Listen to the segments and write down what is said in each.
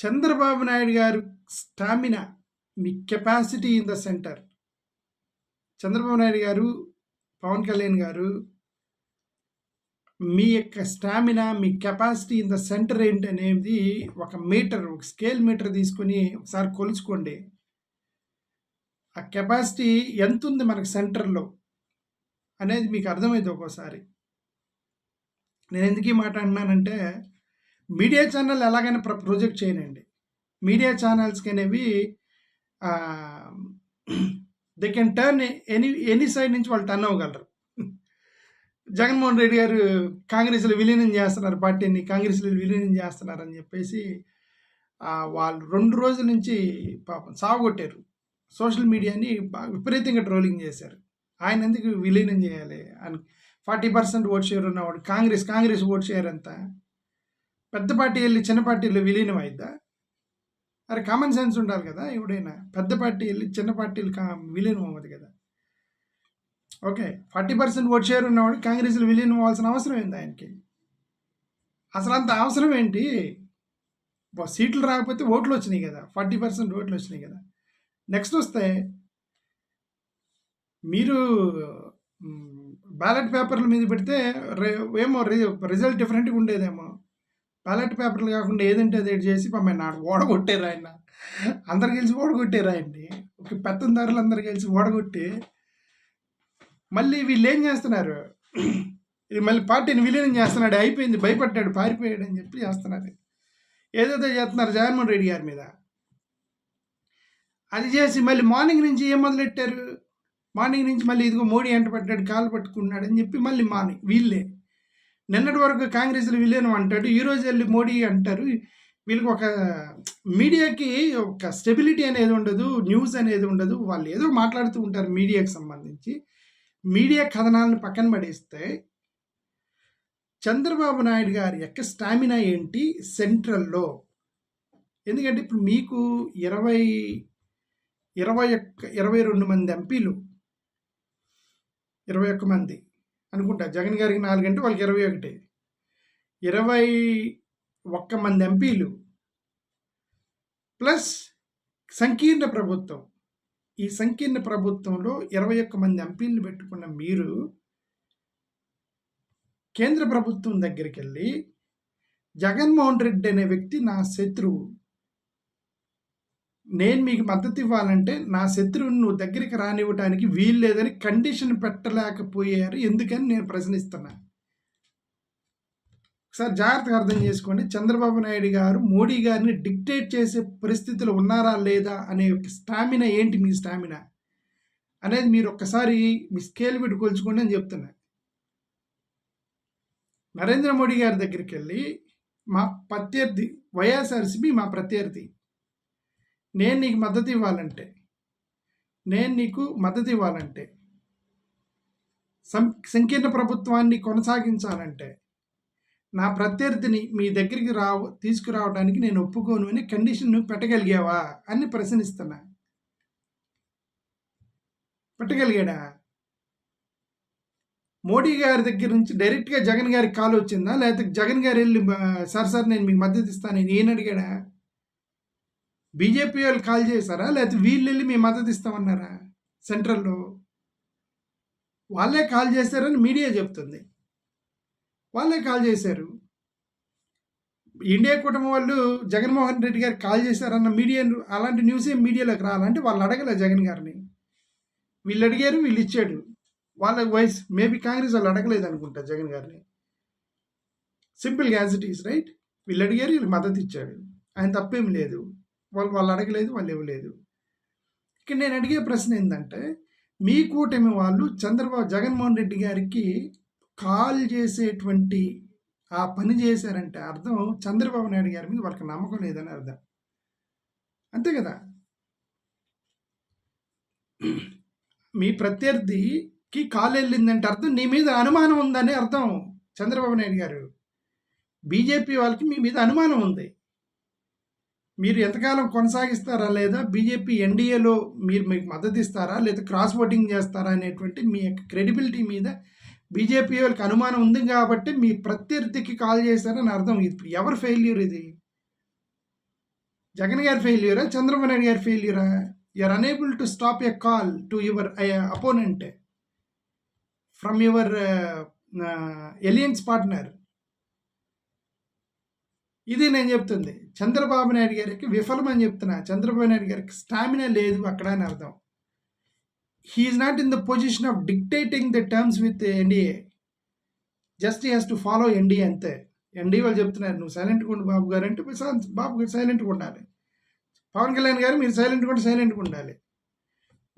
Chandrababu Naidu garu stamina me capacity in the centre. Chandrababu Naidu garu Pawan Kalyan garu మీ యొక్క stamina మీ capacity in the centre ఏంటి అనేది ఒక metre ఒక స్కేల్ మీటర్ తీసుకొని ఒకసారి కొలుచుకోండి. ఆ కెపాసిటీ ఎంత ఉంది మనకు సెంటర్లో అనేది మీకు అర్థమైంది ఒక్కోసారి. నేను ఎందుకు ఈ మాట అంటున్నానంటే మీడియా ఛానల్ ఎలాగైనా ప్ర ప్రొజెక్ట్ చేయనండి. మీడియా ఛానల్స్కి అనేవి they can turn any any side నుంచి వాళ్ళు టర్న్ అవ్వగలరు. జగన్మోహన్ రెడ్డి గారు కాంగ్రెస్లో విలీనం చేస్తున్నారు పార్టీని కాంగ్రెస్లో విలీనం చేస్తున్నారు అని చెప్పేసి వాళ్ళు రెండు రోజుల నుంచి పాపం సాగొట్టారు సోషల్ మీడియాని బాగా విపరీతంగా ట్రోలింగ్ చేశారు. ఆయన ఎందుకు విలీనం చేయాలి అని ఫార్టీ పర్సెంట్ ఓట్ షేర్ ఉన్నవాడు కాంగ్రెస్ కాంగ్రెస్ ఓట్ షేర్ అంతా పెద్ద పార్టీ వెళ్ళి చిన్న పార్టీలో విలీనం అయిద్దా అరే కామన్ సెన్స్ ఉండాలి కదా ఎవడైనా. పెద్ద పార్టీ వెళ్ళి చిన్న పార్టీలు కా విలీనం అవ్వదు కదా. Okay forty percent vote share ఉన్నవాడు కాంగ్రెస్లో విలీనం అవ్వాల్సిన అవసరం ఏంది ఆయనకి? అసలు అంత అవసరం ఏంటి? సీట్లు రాకపోతే ఓట్లు వచ్చినాయి కదా. ఫార్టీ పర్సెంట్ ఓట్లు వచ్చినాయి కదా. నెక్స్ట్ వస్తే మీరు బ్యాలెట్ పేపర్ల మీద పెడితే రే- ఏమో రిజల్ట్ డిఫరెంట్గా ఉండేదేమో. బ్యాలెట్ పేపర్లు కాకుండా ఏదంటే అది చేసి మమ్మల్ని నాకు ఓడగొట్టారు ఆయన. అందరు కలిసి ఓడగొట్టారు ఆయన్ని. ఒక పెత్తందారులు అందరు కలిసి ఓడగొట్టి మళ్ళీ వీళ్ళు ఏం చేస్తున్నారు? ఇది మళ్ళీ పార్టీని విలీనం చేస్తున్నాడు అయిపోయింది భయపడ్డాడు పారిపోయాడు అని చెప్పి చేస్తున్నారు. ఏదైతే చేస్తున్నారు జగన్మోహన్ రెడ్డి గారి మీద. అది చేసి మళ్ళీ మార్నింగ్ నుంచి ఏం మొదలెట్టారు? మార్నింగ్ నుంచి మళ్ళీ ఇదిగో మోడీ ఎంట పెట్టాడు కాలు పట్టుకున్నాడు అని చెప్పి మళ్ళీ మార్నింగ్ వీళ్ళే నిన్నటి వరకు కాంగ్రెస్లో విలీనం అంటాడు ఈరోజు వెళ్ళి మోడీ అంటారు. వీళ్ళకి ఒక మీడియాకి ఒక స్టెబిలిటీ అనేది ఉండదు న్యూస్ అనేది ఉండదు. వాళ్ళు ఏదో మాట్లాడుతూ ఉంటారు మీడియాకి సంబంధించి. మీడియా కథనాలను పక్కన పడేస్తే చంద్రబాబు నాయుడు గారి యొక్క స్టామినా ఏంటి? సెంట్రల్లో. ఎందుకంటే ఇప్పుడు మీకు ఇరవై ఇరవై ఒక్క ఇరవై రెండు మంది ఎంపీలు ఇరవై ఒక్క మంది అనుకుంటా. జగన్ గారికి నాలుగంటే వాళ్ళకి ఇరవై ఒకటి. ఇరవై ఒక్క మంది ఎంపీలు ప్లస్ సంకీర్ణ ప్రభుత్వం. ఈ సంకీర్ణ ప్రభుత్వంలో ఇరవై ఒక్క మంది ఎంపీలను పెట్టుకున్న మీరు కేంద్ర ప్రభుత్వం దగ్గరికి వెళ్ళి జగన్మోహన్ రెడ్డి అనే వ్యక్తి నా శత్రువు. నేను మీకు మద్దతు ఇవ్వాలంటే నా శత్రువుని నువ్వు దగ్గరికి రానివ్వడానికి వీలు లేదని కండిషన్ పెట్టలేకపోయారు. ఎందుకని నేను ప్రశ్నిస్తున్నా. ఒకసారి జాగ్రత్తగా అర్థం చేసుకోండి. చంద్రబాబు నాయుడు గారు మోడీ గారిని డిక్టేట్ చేసే పరిస్థితులు ఉన్నారా లేదా అనే ఒక స్టామినా ఏంటి మీ స్టామినా అనేది మీరు ఒక్కసారి మీ స్కేల్ పెట్టి కొలుచుకోండి అని చెప్తున్నా. నరేంద్ర మోడీ గారి దగ్గరికి వెళ్ళి మా ప్రత్యర్థి వైఎస్ఆర్సీపీ మా ప్రత్యర్థి. నేను నీకు మద్దతు ఇవ్వాలంటే నేను నీకు మద్దతు ఇవ్వాలంటే సం సంకీర్ణ ప్రభుత్వాన్ని కొనసాగించాలంటే నా ప్రత్యర్థిని మీ దగ్గరికి రావు తీసుకురావడానికి నేను ఒప్పుకోను అని కండిషన్ పెట్టగలిగావా అని ప్రశ్నిస్తున్నా. పెట్టగలిగాడా? మోడీ గారి దగ్గర నుంచి డైరెక్ట్గా జగన్ గారికి కాల్ వచ్చిందా? లేకపోతే జగన్ గారు వెళ్ళి సార్ సార్ నేను మీకు మద్దతు ఇస్తాను నేను అడిగాడా? బీజేపీ వాళ్ళు కాల్ చేశారా? లేకపోతే వీళ్ళు వెళ్ళి మేము మద్దతు ఇస్తామన్నారా? సెంట్రల్లో? వాళ్ళే కాల్ చేశారని మీడియా చెప్తుంది. వాళ్ళే కాల్ చేశారు. ఇండియా కుటుంబం వాళ్ళు జగన్మోహన్ రెడ్డి గారు కాల్ చేశారన్న మీడియా అలాంటి న్యూస్ ఏం మీడియాలోకి రాలంటే వాళ్ళు అడగలే జగన్ గారిని. వీళ్ళు అడిగారు వీళ్ళు ఇచ్చాడు. వాళ్ళ వయసు మేబీ కాంగ్రెస్ వాళ్ళు అడగలేదు అనుకుంటా జగన్ గారిని. Simple as it is right? వీళ్ళు అడిగారు వీళ్ళు మద్దతు ఇచ్చాడు. ఆయన తప్పేం లేదు. వాళ్ళు వాళ్ళు అడగలేదు వాళ్ళు ఇవ్వలేదు. ఇక్కడ నేను అడిగే ప్రశ్న ఏంటంటే మీ కూటమి వాళ్ళు చంద్రబాబు జగన్మోహన్ రెడ్డి గారికి కాల్ చేసేటువంటి ఆ పని చేశారంటే అర్థం చంద్రబాబు నాయుడు గారి మీద వాళ్ళకి నమ్మకం లేదని అర్థం. అంతే కదా? మీ ప్రత్యర్థికి కాల్ వెళ్ళిందంటే అర్థం నీ మీద అనుమానం ఉందని అర్థం చంద్రబాబు నాయుడు గారు. బీజేపీ వాళ్ళకి మీ మీద అనుమానం ఉంది. మీరు ఎంతకాలం కొనసాగిస్తారా లేదా బీజేపీ ఎన్డీఏలో మీరు మీకు మద్దతు ఇస్తారా లేదా క్రాస్ ఓటింగ్ చేస్తారా అనేటువంటి మీ యొక్క క్రెడిబిలిటీ మీద బీజేపీ వాళ్ళకి అనుమానం ఉంది కాబట్టి మీ ప్రత్యర్థికి కాల్ చేశారని అర్థం ఇది. ఎవరు ఫెయిల్యూర్ ఇది? జగన్ గారి ఫెయిల్యూరా? చంద్రబాబు నాయుడు గారి ఫెయిల్యూరా? You're unable to stop a call to your opponent from your alliance partner ఇది నేను చెప్తుంది. చంద్రబాబు నాయుడు గారికి విఫలమని చెప్తున్నా. చంద్రబాబు నాయుడు గారికి స్టామినా లేదు అక్కడ అని అర్థం. He is not in the position of dictating the terms with NDA just he has to follow NDA అంతే. ఎన్డీ వాళ్ళు చెప్తున్నారు నువ్వు సైలెంట్గా ఉండు బాబు గారు అంటే బాబు గారు సైలెంట్గా ఉండాలి. పవన్ కళ్యాణ్ గారు మీరు సైలెంట్గా ఉంటే సైలెంట్గా ఉండాలి.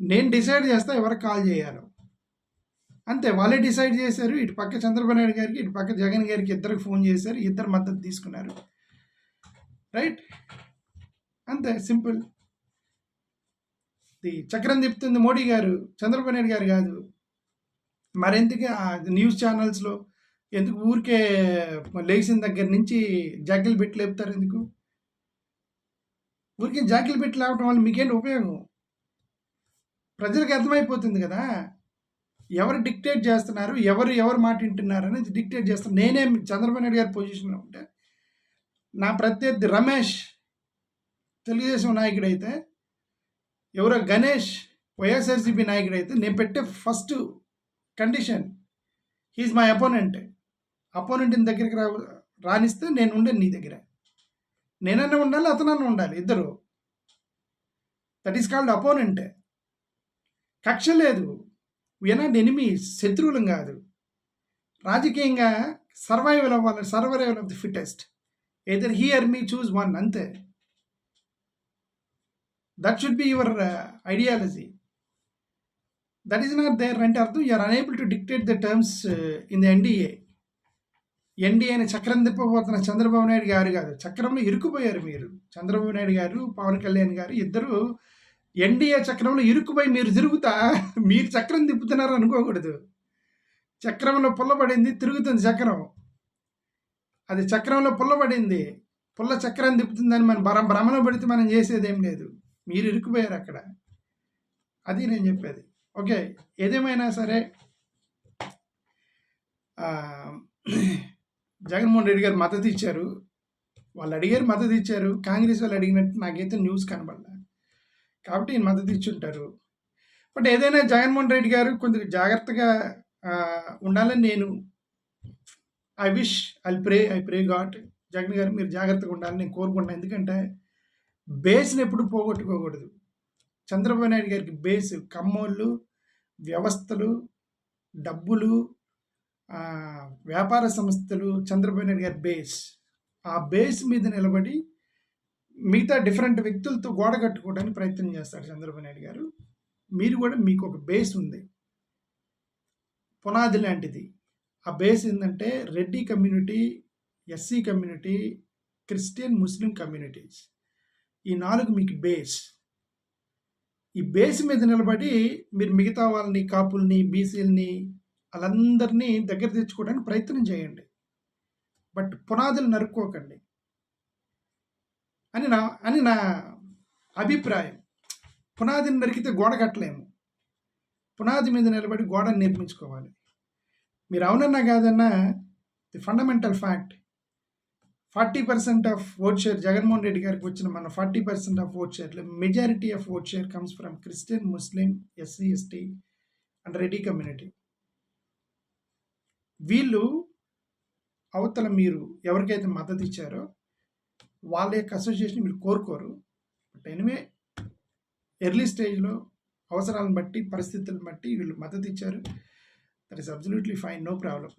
నేను డిసైడ్ చేస్తా ఎవరికి కాల్ చేయాలో. అంతే. వాళ్ళే డిసైడ్ చేశారు. ఇటు పక్క చంద్రబాబు నాయుడు గారికి ఇటు పక్క జగన్ గారికి ఇద్దరికి ఫోన్ చేశారు. ఇద్దరు మద్దతు తీసుకున్నారు. రైట్ అంతే సింపుల్. ది చక్రం తిప్పుతుంది మోడీ గారు చంద్రబాబు నాయుడు గారు కాదు. మరెందుకు న్యూస్ ఛానల్స్లో ఎందుకు ఊరికే లేచిన దగ్గర నుంచి జాకిలు పెట్టి లేపుతారు ఎందుకు? ఊరికే జాకిలు పెట్టి లేవటం వల్ల మీకేంటి ఉపయోగం? ప్రజలకు అర్థమైపోతుంది కదా. ఎవరు డిక్టేట్ చేస్తున్నారు ఎవరు ఎవరు మాట వింటున్నారు అనేది డిక్టేట్ చేస్తారు నేనే చంద్రబాబు నాయుడు గారి పొజిషన్లో ఉంటే నా ప్రత్యర్థి రమేష్ తెలుగుదేశం నాయకుడైతే ఎవరో గణేష్ వైఎస్ఆర్సీపీ నాయకుడైతే నేను పెట్టే first condition he's my opponent అపోనెంట్ని దగ్గరికి రా రానిస్తే నేను ఉండే నీ దగ్గర. నేనన్నా ఉండాలి అతనన్నా ఉండాలి ఇద్దరు. దట్ ఈస్ కాల్డ్ అపోనెంట్ కక్ష లేదు. వీఆర్ ఎనిమి శత్రువులం కాదు. రాజకీయంగా సర్వైవల్ అవ్వాలి survival of the fittest either he or me choose one అంతే that should be your ideology that is not there అంటే అర్థం you're unable to dictate the terms in the NDA ఎన్డీఏని చక్రం తిప్పబోతున్న చంద్రబాబు నాయుడు గారు కాదు చక్రంలో ఇరుక్కుపోయారు మీరు. చంద్రబాబు నాయుడు గారు పవన్ కళ్యాణ్ గారు ఇద్దరు ఎన్డీఏ చక్రంలో ఇరుక్కుపోయి మీరు తిరుగుతా మీరు చక్రం తిప్పుతున్నారు అనుకోకూడదు. చక్రంలో పుల్లబడింది తిరుగుతుంది చక్రం. అది చక్రంలో పుల్లబడింది పుల్ల చక్రం తిప్పుతుందని మనం భ్ర భ్రమలో పెడితే మనం చేసేది ఏం లేదు. మీరు ఇరుక్కుపోయారు అక్కడ. అది నేను చెప్పేది. ఓకే ఏదేమైనా సరే జగన్మోహన్ రెడ్డి గారు మద్దతు ఇచ్చారు. వాళ్ళు అడిగారు మద్దతు ఇచ్చారు. కాంగ్రెస్ వాళ్ళు అడిగినట్టు నాకైతే న్యూస్ కనబడలే. కాబట్టి ఈయన మద్దతు ఇచ్చుంటారు బట్ ఏదైనా జగన్మోహన్ రెడ్డి గారు కొంచెం జాగ్రత్తగా ఉండాలని నేను I wish I pray I pray God Jagan garu మీరు జాగ్రత్తగా ఉండాలని నేను కోరుకుంటున్నాను. ఎందుకంటే బేస్ని ఎప్పుడు పోగొట్టుకోకూడదు. చంద్రబాబు నాయుడు గారికి బేస్ కమ్మోళ్ళు వ్యవస్థలు డబ్బులు వ్యాపార సంస్థలు చంద్రబాబు నాయుడు గారి బేస్. ఆ బేస్ మీద నిలబడి మిగతా డిఫరెంట్ వ్యక్తులతో గోడ కట్టుకోవడానికి ప్రయత్నం చేస్తారు చంద్రబాబు నాయుడు గారు. మీరు కూడా మీకు ఒక బేస్ ఉంది. పునాది లాంటిది. ఆ బేస్ ఏంటంటే Reddy community SC community Christian Muslim communities. ఈ నాలుగు మీకు బేస్. ఈ బేస్ మీద నిలబడి మీరు మిగతా వాళ్ళని కాపుల్ని బీసీలని వాళ్ళందరినీ దగ్గర తెచ్చుకోవడానికి ప్రయత్నం చేయండి. బట్ పునాదులు నరుక్కోకండి. అని నా అని నా అభిప్రాయం. పునాదిని నరికితే గోడ కట్టలేము. పునాది మీద నిలబడి గోడను నిర్మించుకోవాలి మీరు అవునన్నా కాదన్నా the fundamental fact forty percent of vote share Jaganmohan Reddy గారికి వచ్చిన మన forty percent of vote share majority of vote share comes from Christian Muslim SC ST and Reddy community వీళ్ళు అవతల మీరు ఎవరికైతే మద్దతు ఇచ్చారో వాళ్ళ యొక్క అసోసియేషన్ మీరు కోరుకోరు. బట్ ఎనివే ఎర్లీ స్టేజ్లో అవసరాలను బట్టి పరిస్థితులను బట్టి వీళ్ళు మద్దతు ఇచ్చారు. That is absolutely fine no problem